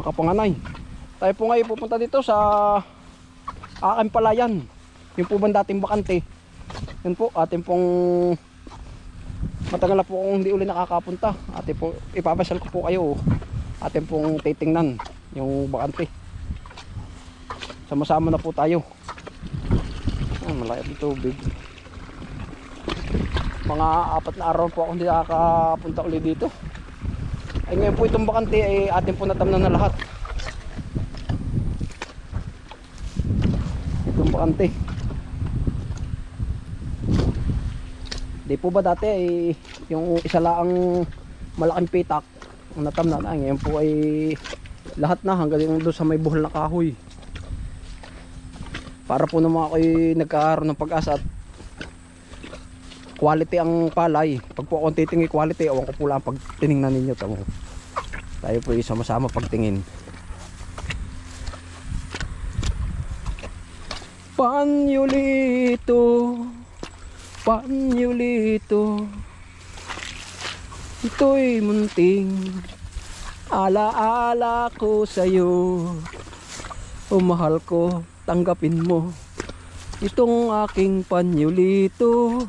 mga kapanganay. Tayo po ngayon pupunta dito sa aking palayan. Yung po bang dating bakante. Yan po, atin pong matagal na po kung hindi uli nakakapunta. Atin po, ipapasyal ko po kayo. Atin pong titingnan yung bakante. Sama-sama na po tayo. Ah, malaki ang tubig. Mga apat na araw po ako hindi nakakapunta uli dito. Ay ngayon po itong bakante ay atin po natamnan na lahat. Itong bakante. Di po ba dati ay yung isa laang malaking pitak ang natamnan ay ngayon po ay lahat na hanggang doon sa may buhol na kahoy. Para po naman ako ay nagkaroon ng pag-asa at quality ang palay. Pag po akong titingin quality, awan ko po lang pag tiningnan ninyo. Tamo. Tayo po ay sama-sama pagtingin. Panyulito, panyulito, ito'y munting alaala ko sa'yo. O mahal ko, tanggapin mo itong aking panyulito.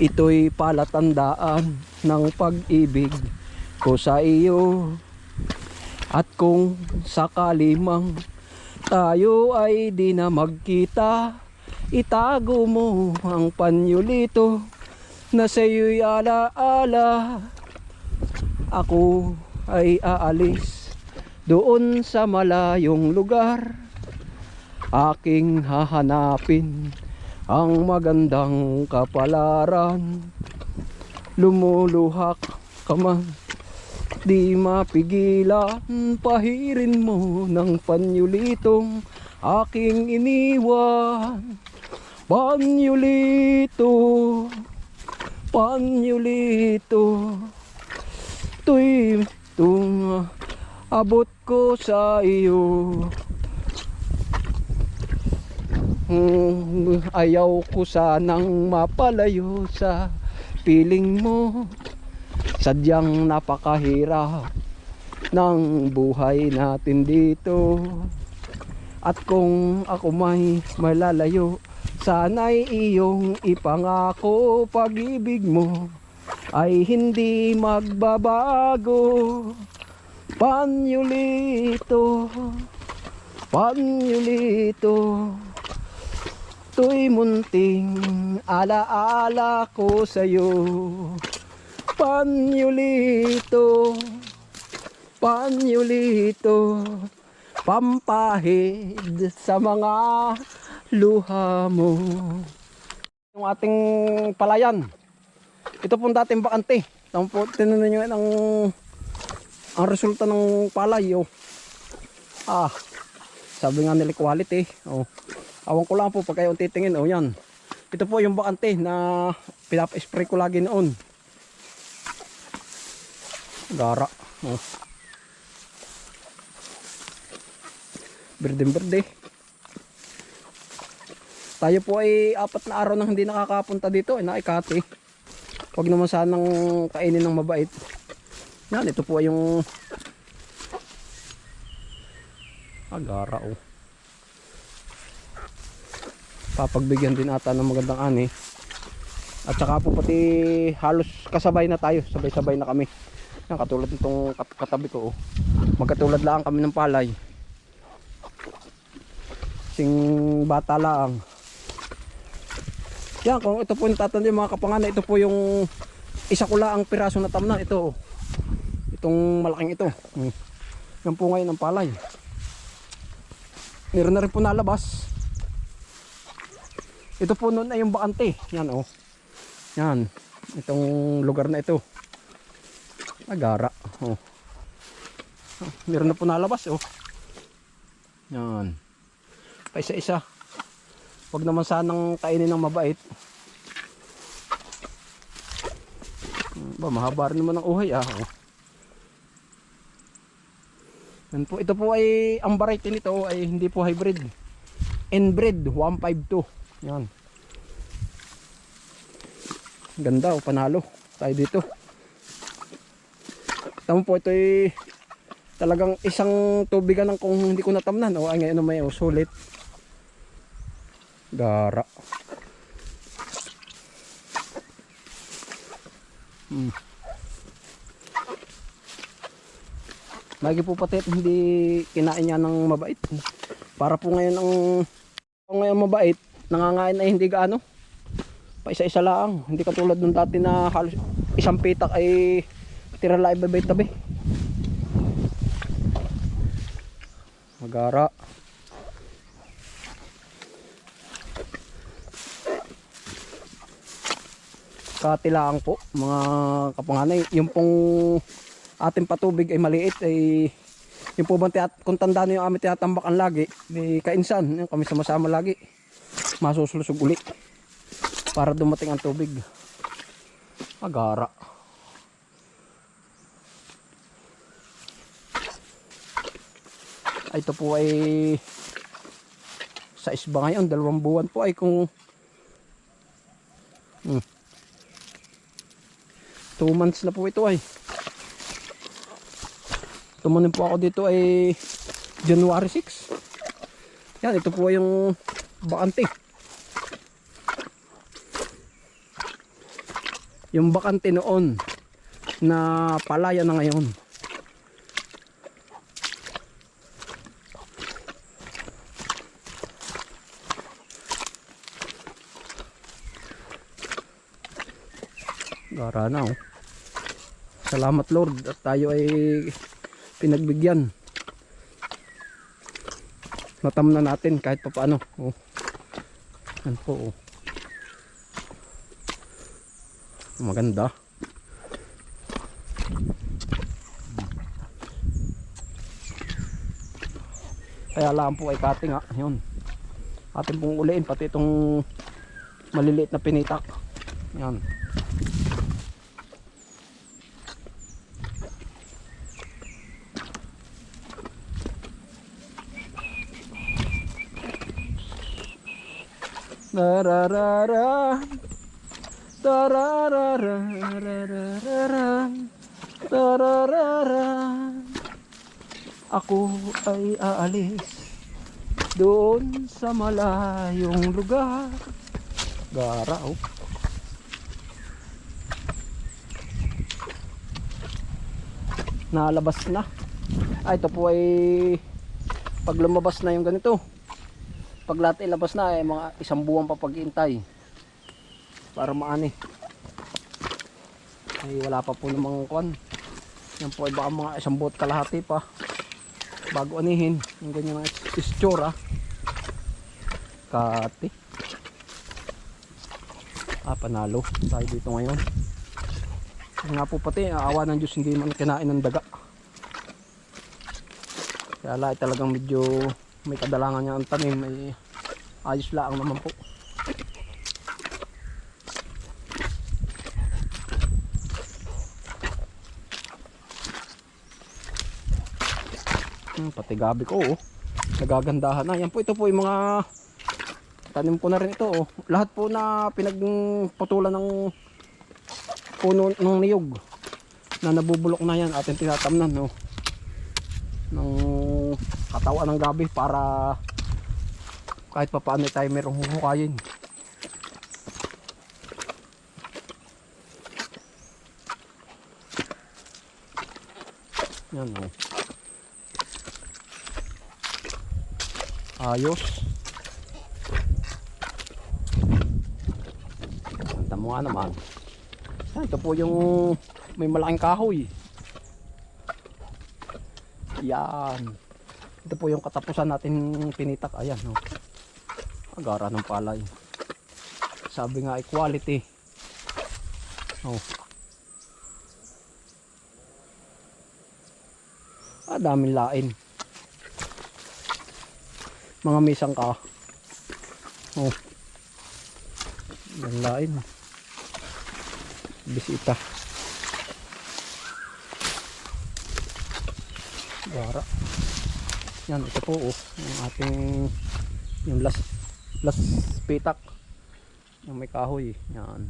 Ito'y palatandaan ng pag-ibig ko sa iyo. At kung sakali mang tayo ay di na magkita, itago mo ang panyulito na sa iyo'y alaala. Ako ay aalis doon sa malayong lugar. Aking hahanapin ang magandang kapalaran. Lumuluhak ka man, di mapigilan, pahirin mo ng panyulitong aking iniwan. Panyulito, panyulito, tuy tung abot ko sa iyo. Hmm, ayaw ko sanang mapalayo sa piling mo Sadyang napakahirap ng buhay natin dito. At kung ako may malalayo Sana'y iyong ipangako pag-ibig mo Ay hindi magbabago. Panyulito Panyulito To'y munting alaala ko sa'yo Panyulito Panyulito Pampahid sa mga luha mo Yung ating palayan Ito pong dating bakante tinunan nyo ang ang resulta ng palay oh. Ah, sabi nga nila quality oh. Awan ko lang po pag kayo titingin. O yan. Ito po yung bakante na pinapa-spray ko lagi noon. Gara. O. Berdeng berde. Tayo po ay apat na araw nang hindi nakakapunta dito. Ay naikati. Huwag naman sanang kainin ng mabait. Yan, ito po ay yung agara oh papagbigyan din ata ng magandang ani at saka po pati halos kasabay na tayo sabay sabay na kami yan katulad nitong kat- katabi ko oh. magkatulad lang kami ng palay sing bata lang yan kung ito po yung tatanda mga kapangana ito po yung isa ko lang ang piraso na tamna ito oh. itong malaking ito hmm. yan po ngayon ang palay meron na rin po nalabas ito po noon ay yung bakante. Yan oh. Yan. Itong lugar na ito. Agara. Oh. oh. Meron na po nalabas oh. Yan. Paisa-isa. Huwag naman sanang kainin ng mabait. Ba, mahaba rin naman ang uhay ah. Oh. Po. Ito po ay, ang variety nito ay hindi po hybrid. Inbred 152. Yan. Ganda oh, panalo. Tayo dito. Tama po ito ay Talagang isang tubigan ng kung hindi ko natamnan. O ay ngayon may oh, sulit. Gara. Hmm. Lagi po pati hindi kinain niya ng mabait. Para po ngayon ang ngayon mabait, nangangain ay hindi gaano. Pa isa-isa lang. Hindi katulad nung dati na halos isang pitak ay tira lang ibabay tabi. Magara. Katilaan po mga kapanganay. Yung pong ating patubig ay maliit ay yung po bang tiyat, kung tanda nyo yung aming tinatambakan lagi may kainsan yung kami sama-sama lagi masusulusog uli para dumating ang tubig agara ito po ay sa isba ngayon dalawang buwan po ay kung hmm. months na po ito ay. Tumunin po ako dito ay January 6 yan ito po yung bakante. Yung bakante noon na palaya na ngayon gara na oh. Salamat Lord at tayo ay pinagbigyan. Natam na natin kahit pa paano oh. yan po oh. maganda. Kaya lang po ay cutting ha yun. Atin pong uliin pati itong maliliit na pinitak. Yan Tararara. Tararara. Tararara. Ako ay aalis doon sa malayong lugar. Gara oh. Nalabas na. Ah, ito po ay pag lumabas na yung ganito pag lahat ilabas na eh mga isang buwan pa paghintay para maani. Ay wala pa po namang kwan. Yan po ay baka mga isang buot kalahati pa. Bago anihin yung ganyan mga istsura. Kati. Ah panalo tayo dito ngayon. Nga po pati aawa ng Diyos hindi man kinain ng daga. Kaya lahat talagang medyo may kadalangan niya ang tanim may ayos lang naman po hmm, pati gabi ko oh. nagagandahan na yan po ito po yung mga tanim ko na rin ito oh. lahat po na pinagputulan ng puno ng niyog na nabubulok na yan ating tinatamnan no ng katawan ng gabi para kahit pa paano tayo merong huhukayin. Yan o ayos. Kanta mo nga naman. Yan, ito po yung may malaking kahoy. Yan ito po yung katapusan natin pinitak. Ayan no? Agara ng palay. Sabi nga equality. Oh ah daming lain. Mga misang ka. Oh yung lain. Bisita. Gara yan ito po oh, yung ating yung last last petak yung may kahoy yan.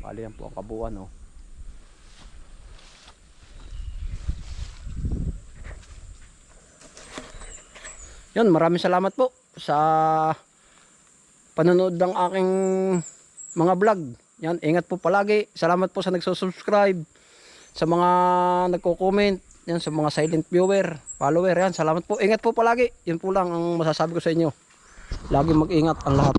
Bali yan po ang kabuuan oh. Yun maraming salamat po sa panonood ng aking mga vlog. Yan ingat po palagi. Salamat po sa nagsusubscribe sa mga nagko-comment yan, sa mga silent viewer, follower. Yan, salamat po. Ingat po palagi. Yun po lang ang masasabi ko sa inyo. Lagi mag-ingat ang lahat.